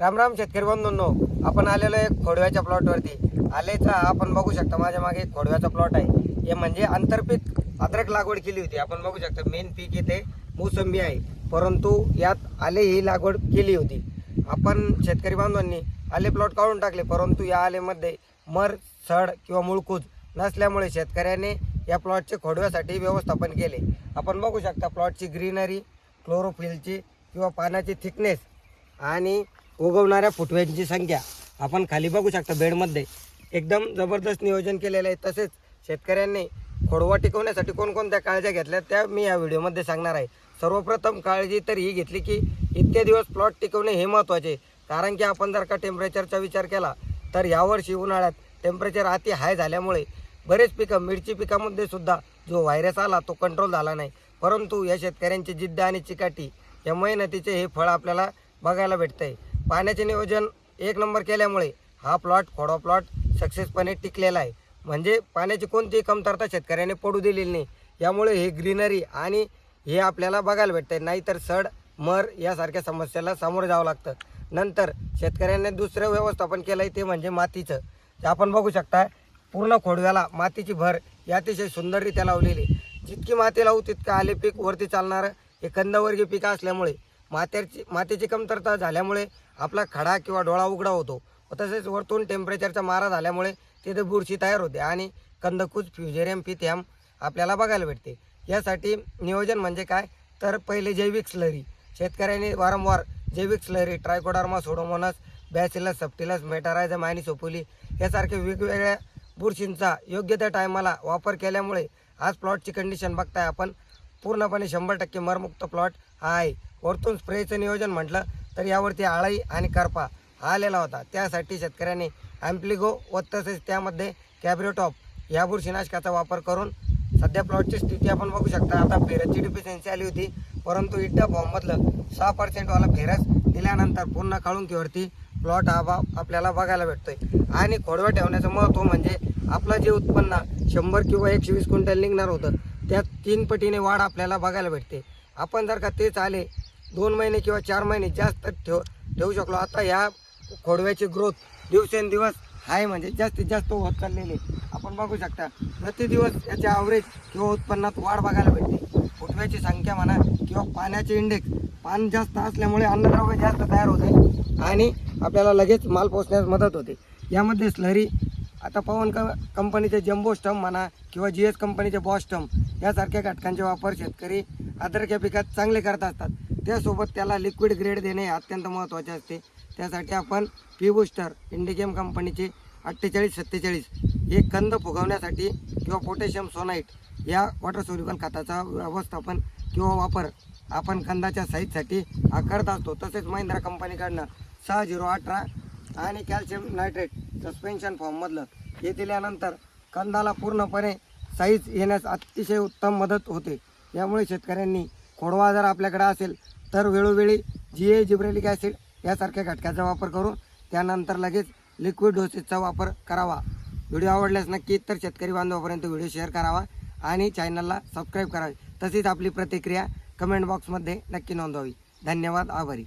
राम राम शेतकरी बंधूंनो आपण आलेलो आहे खोडव्याच्या प्लॉटवरती आलेचा आपण बघू शकता माझ्या मागे एक खोडव्याचा प्लॉट आहे. हे म्हणजे आंतरपीक अद्रक लागवड केली होती आपण बघू शकता मेन पीक इथे मोसंबी आहे. परंतु यात आले ही लागवड केली होती. आपण शेतकरी बांधवांनी आले प्लॉट काढून टाकले परंतु या आलेमध्ये मर सड किंवा मुळकूज नसल्यामुळे शेतकऱ्याने या प्लॉटचे खोडव्यासाठी व्यवस्थापन केले. आपण बघू शकता प्लॉटची ग्रीनरी क्लोरोफिलची किंवा पानाची थिकनेस आणि उगवणाऱ्या फुटव्यांची संख्या आपण खाली बघू शकता बेडमध्ये. एकदम जबरदस्त नियोजन केलेलं आहे. तसेच शेतकऱ्यांनी खोडवा टिकवण्यासाठी कोणकोणत्या काळज्या घेतल्या त्या मी या व्हिडिओमध्ये सांगणार आहे. सर्वप्रथम काळजी तर ही घेतली की इतके दिवस प्लॉट टिकवणे हे महत्त्वाचे. कारण की आपण जर का टेम्परेचरचा विचार केला तर यावर्षी उन्हाळ्यात टेम्परेचर अति हाय झाल्यामुळे बरेच पिकं मिरची पिकामध्ये सुद्धा जो व्हायरस आला तो कंट्रोल झाला नाही. परंतु या शेतकऱ्यांची जिद्द आणि चिकाटी या मेहनतीचे हे फळ आपल्याला बघायला भेटतं आहे पाण्याचे नियोजन एक नंबर केल्यामुळे हा प्लॉट खोडा प्लॉट सक्सेसपणे टिकलेला आहे. म्हणजे पाण्याची कोणतीही कमतरता शेतकऱ्याने पडू दिलेली नाही. यामुळे हे ग्रीनरी आणि हे आपल्याला बघायला भेटते नाहीतर सड मर यासारख्या समस्याला सामोरं जावं लागतं. नंतर शेतकऱ्यांनी दुसरं व्यवस्थापन केलं आहे ते म्हणजे मातीचं. ते आपण बघू शकता पूर्ण खोडव्याला मातीची भर अतिशय सुंदररित्या लावलेली जितकी माती लावू तितकं आले पीक वरती चालणारं हे कंदवर्गीय पीक असल्यामुळे मात्याची मातीची कमतरता झाल्यामुळे आपला खडा किंवा डोळा उघडा होतो व तसेच वरतून टेम्परेचरचा मारा झाल्यामुळे तिथे बुरशी तयार होते आणि कंदकूज फ्युजेरियम पिथियम आपल्याला बघायला भेटते. यासाठी नियोजन म्हणजे काय? तर पहिले जैविक स्लरी. शेतकऱ्यांनी वारंवार जैविक स्लरी ट्रायकोडार्मा सोडोमोनस बॅसिलस सप्टिलस मेटारायझम आणि सोपोली यासारख्या वेगवेगळ्या बुरशींचा योग्य त्या टायमाला वापर केल्यामुळे आज प्लॉटची कंडिशन बघताय आपण. पूर्णपणे शंभर टक्के मरमुक्त प्लॉट हा आहे. वरतून स्प्रेचं नियोजन म्हटलं तर यावरती आळाई आणि करपा हा आलेला होता. त्यासाठी शेतकऱ्यांनी ॲम्प्लिगो व तसेच त्यामध्ये कॅब्रिओटॉप या बुरशीनाशकाचा वापर करून सध्या प्लॉटची स्थिती आपण बघू शकता. आता फेरसची डिफिशियन्सी आली होती परंतु इड्डा फॉर्ममधलं सहा पर्सेंटवाला फेरस दिल्यानंतर पुन्हा काढूनकीवरती प्लॉट हा भाव आपल्याला बघायला भेटतोय. आणि खोडवा ठेवण्याचं महत्त्व म्हणजे आपलं जे उत्पन्न शंभर किंवा एकशे वीस क्विंटल निघणार होतं त्यात तीन पटीने वाढ आपल्याला बघायला भेटते. आपण जर का तेच आले दोन महिने किंवा चार महिने जास्त ठेव ठेवू शकलो. आता ह्या खोडव्याची ग्रोथ दिवसेंदिवस आहे म्हणजे जास्तीत जास्त होत चाललेली आपण बघू शकता प्रति दिवस याचे ॲव्हरेज किंवा उत्पन्नात वाढ बघायला भेटते. फुटव्याची संख्या म्हणा किंवा पाण्याचे इंडेक्स पान जास्त असल्यामुळे अन्नद्रव्य जास्त तयार होते आणि आपल्याला लगेच माल पोचण्यास मदत होते. यामध्ये स्लरी आता पवन क कंपनीचे जम्बो स्टम म्हणा किंवा जी एस कंपनीचे बॉस्टम यासारख्या घटकांचे वापर शेतकरी अद्रक या पिकात चांगले करत असतात. त्यासोबत त्याला लिक्विड ग्रेड देणे अत्यंत महत्त्वाचे असते. त्यासाठी आपण पी बुस्टर इंडिकेम कंपनीचे अठ्ठेचाळीस सत्तेचाळीस हे कंद फुगवण्यासाठी किंवा पोटॅशियम सोनाईट या वॉटर सोल्युबल खताचा व्यवस्थापन किंवा वापर आपण कंदाच्या साईजसाठी हा करत असतो. तसेच महिंद्रा कंपनीकडनं सहा झिरो अठरा आणि कॅल्शियम नायट्रेट सस्पेन्शन फॉर्ममधलं हे दिल्यानंतर कंदाला पूर्णपणे साईज येण्यास अतिशय उत्तम मदत होते. यामुळे शेतकऱ्यांनी कोडवा जर आपल्याकडे असेल तर वेळोवेळी जी ए जिब्रेलिक ॲसिड यासारख्या घटकाचा वापर करून त्यानंतर लगेच लिक्विड डोसेसचा वापर करावा. व्हिडिओ आवडल्यास नक्की तर शेतकरी बांधवापर्यंत व्हिडिओ शेअर करावा आणि चॅनलला सबस्क्राईब करावे. तसेच आपली प्रतिक्रिया कमेंट बॉक्समध्ये नक्की नोंदवावी. धन्यवाद आभारी.